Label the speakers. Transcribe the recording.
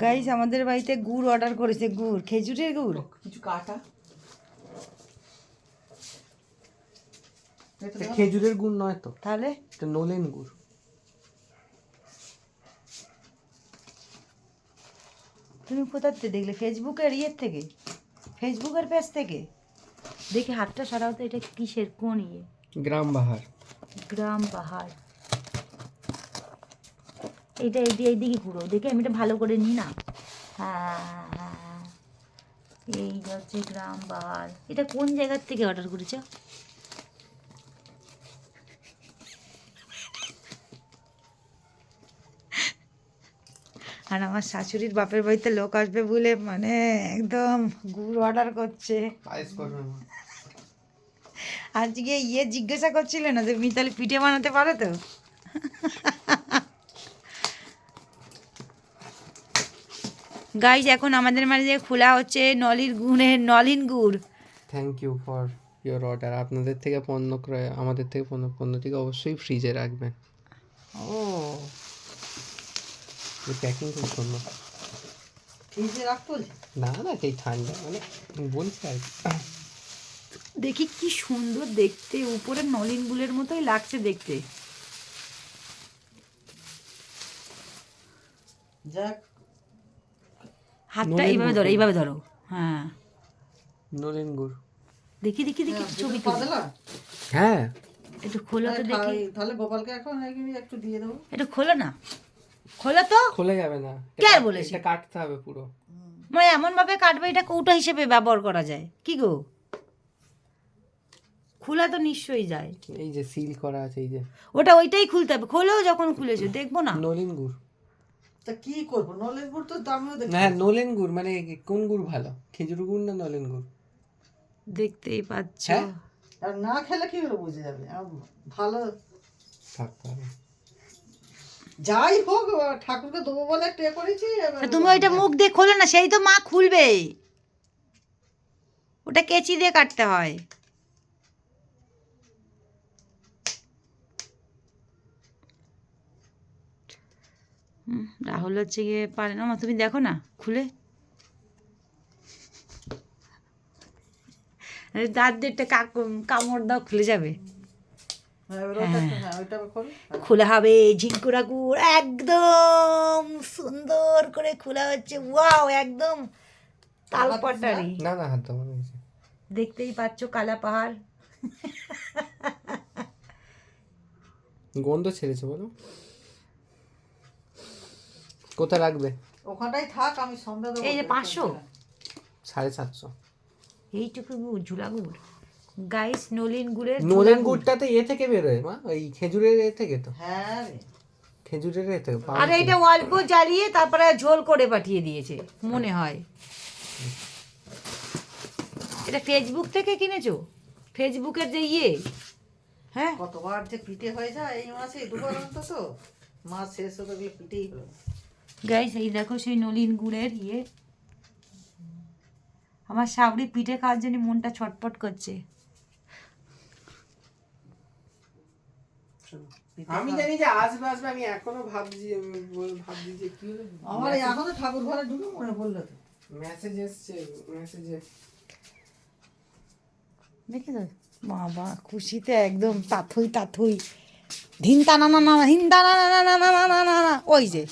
Speaker 1: Guys আমাদের বাড়িতে গুড় অর্ডার করেছে গুড়। খেজুরের গুড়?
Speaker 2: কিছু কাটা। এটা খেজুরের গুড় নয় তো।
Speaker 1: তাহলে?
Speaker 2: এটা নলেন গুড়।
Speaker 1: তুমি কোথার থেকে দেখলে? ফেসবুকের ইয়ের থেকে? ফেসবুকের পেজ থেকে? দেখি হাতটা সরাও তো এটা কিসের কোন ইয়ে?
Speaker 2: গ্রাম বাহার।
Speaker 1: গ্রাম পাহাড় এইটা এইদি এইদিকে ঘুরো দেখে আমি এটা ভালো করে নিই না। হ্যাঁ হ্যাঁ। এই হচ্ছে গ্রাম পাহাড় এটা কোন জায়গার থেকে অর্ডার করেছ? আর আমার শাশুড়ির বাপের বাড়িতে লোক আসবে বলে মানে একদম গুড় অর্ডার করছে। আজকে ইয়ে জিজ্ঞাসা করছিল না যে মিতালি পিঠে বানাতে পারো তো? গাইজ এখন আমাদের মাঝে খোলা হচ্ছে নলির গুড়ের নলিন গুড়।
Speaker 2: Thank you for your order আপনাদের থেকে পণ্য ক্রয় আমাদের থেকে পণ্য পণ্যটিকে অবশ্যই ফ্রিজে রাখবেন।
Speaker 1: ও।
Speaker 2: প্যাকিং খুব সুন্দর।
Speaker 1: ফ্রিজে রাখতো
Speaker 2: না না সেই ঠান্ডা। মানে বলছি আর কি।
Speaker 1: দেখি কি সুন্দর দেখতে। উপরে নলিন গুলের মতোই লাগছে দেখতে।
Speaker 3: যাক
Speaker 1: হাতটা এইভাবে ধরো এইভাবে ধরো। হ্যাঁ।
Speaker 2: নলেন গুড়।
Speaker 1: দেখি দেখি দেখি ছবি তুলো।
Speaker 2: হ্যাঁ।
Speaker 1: একটু খোলো তো দেখি।
Speaker 3: তাহলে- গোপালকে এখন একটু দিয়ে দেবো।
Speaker 1: একটু খোলো না। খোলো তো।
Speaker 2: খোলা যাবে না।
Speaker 1: কে আর বলেছে?
Speaker 2: এটা কাটতে হবে পুরো।
Speaker 1: মানে এমন ভাবে কাটবে এটা কৌটা হিসেবে ব্যবহার করা যায়। কি গো? খোলা তো নিশ্চয়ই যায়।
Speaker 2: এই যে সিল করা আছে এই যে।
Speaker 1: ওটা ওইটাই খুলতে হবে। খোলেও যখন খুলেছো দেখব না।
Speaker 2: নলেন গুড়।
Speaker 3: তা কি করব? নলেজ গুড় তো দামিও দেখি
Speaker 2: হ্যাঁ নলেন গুড় মানে কোন গুড় ভালো? খেজুর গুড় না নলেন গুড়?
Speaker 1: দেখতেই পাচ্ছ।
Speaker 2: হ্যাঁ?
Speaker 3: আর না খেলে কি করে বুঝে যাবে? ভালো।
Speaker 2: থাকতে হবে
Speaker 3: যাই হোক ঠাকুরকে দেবো বলে একটা করেছি
Speaker 1: তুমি ওইটা মুখ দিয়ে খোলো না সেই তো মা খুলবে ওটা কেচি দিয়ে কাটতে হয়। রাহুল হচ্ছে গিয়ে পারে না। মা তুমি দেখো না খুলে। দাঁত দিয়ে কামড় দাও খুলে যাবে।
Speaker 3: হ্যাঁ, হ্যাঁ। খোল
Speaker 1: হবে ঝিঙ্কুরা গুড় একদম সুন্দর করে খোলা হচ্ছে। ওয়াও একদম তালপাটারি
Speaker 2: না? না হাত।
Speaker 1: দেখতেই পাচ্ছ কালা পাহাড়।
Speaker 2: গন্ধ ছেড়েছে বলো। কোথায় রাখবে?
Speaker 3: ওখানটাই থাক আমি সন্ধ্যা দেবো
Speaker 1: এই যে পাঁচশো।
Speaker 2: সাড়ে সাতশো।
Speaker 1: এইটুকু গুড় ঝুলা গুড় গাইস নলিন গুড়ের
Speaker 2: নলেন গুড়টাতে এ থেকে বেরোয় মা ওই খেজুরের এ থেকে তো।
Speaker 3: হ্যাঁ
Speaker 2: খেজুরের এ থেকে
Speaker 1: আর এইটা অল্প জ্বালিয়ে তারপরে ঝোল করে পাঠিয়ে দিয়েছে মনে হয়। এটা ফেসবুক থেকে কিনেছো? ফেসবুকের যে ইয়ে। হ্যাঁ?
Speaker 3: কতবার যে পিঠে হয়ে যায় এই মাসে দুবার অন্তত। মাস শেষ হতে গেলে পিঠেই হলো।
Speaker 1: গাইস এই দেখো সেই নলিন গুড়ের ইয়ে। আমার সাবরি পিঠে খাওয়ার জন্য মনটা ছটপট করছে।
Speaker 2: আমি জানি যে আসবে আসবে আমি এখনও ভাবছি ভাবছি যে কি
Speaker 3: আমার এখনও ঠাকুর ঘরে ঢুকে মনে পড়ল তো।
Speaker 2: মেসেজ এসছে
Speaker 1: তো বাবা খুশিতে একদম তাথই তাথই। ধিন তানা না না হিন তানা না না না না না না ওই যে।